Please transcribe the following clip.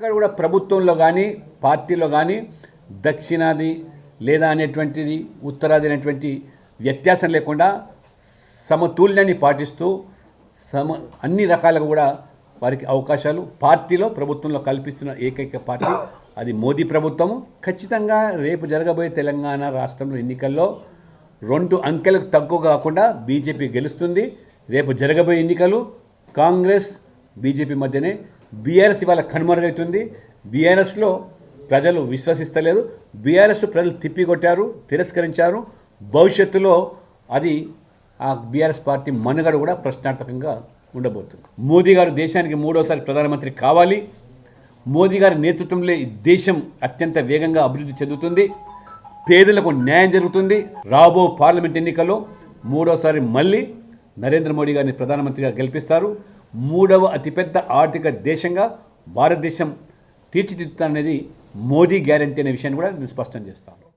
ఎక్కడ కూడా ప్రభుత్వంలో కానీ పార్టీలో కానీ దక్షిణాది లేదా అనేటువంటిది ఉత్తరాది అనేటువంటి వ్యత్యాసం లేకుండా సమతుల్యాన్ని పాటిస్తూ సమ అన్ని రకాలుగా కూడా వారికి అవకాశాలు పార్టీలో ప్రభుత్వంలో కల్పిస్తున్న ఏకైక పార్టీ అది మోదీ ప్రభుత్వము. ఖచ్చితంగా రేపు జరగబోయే తెలంగాణ రాష్ట్రంలో ఎన్నికల్లో రెండు అంకెలకు తక్కువ కాకుండా బీజేపీ గెలుస్తుంది. రేపు జరగబోయే ఎన్నికలు కాంగ్రెస్ బీజేపీ మధ్యనే బీఆర్ఎస్ ఇవాళ కనుమరుగవుతుంది బీఆర్ఎస్లో ప్రజలు విశ్వసిస్తలేదు. బీఆర్ఎస్ ప్రజలు తిప్పికొట్టారు తిరస్కరించారు. భవిష్యత్తులో అది ఆ బీఆర్ఎస్ పార్టీ మనుగడ కూడా ప్రశ్నార్థకంగా ఉండబోతుంది. మోదీ గారు దేశానికి మూడోసారి ప్రధానమంత్రి కావాలి. మోదీ గారి నేతృత్వంలో ఈ దేశం అత్యంత వేగంగా అభివృద్ధి చెందుతుంది. పేదలకు న్యాయం జరుగుతుంది. రాబో పార్లమెంట్ ఎన్నికల్లో మూడోసారి మళ్ళీ నరేంద్ర మోడీ గారిని ప్రధానమంత్రిగా గెలిపిస్తారు. మూడవ అతిపెద్ద ఆర్థిక దేశంగా భారతదేశం తీర్చిదిద్దుతాననేది మోదీ గ్యారంటీ అనే విషయాన్ని కూడా నేను స్పష్టం చేస్తాను.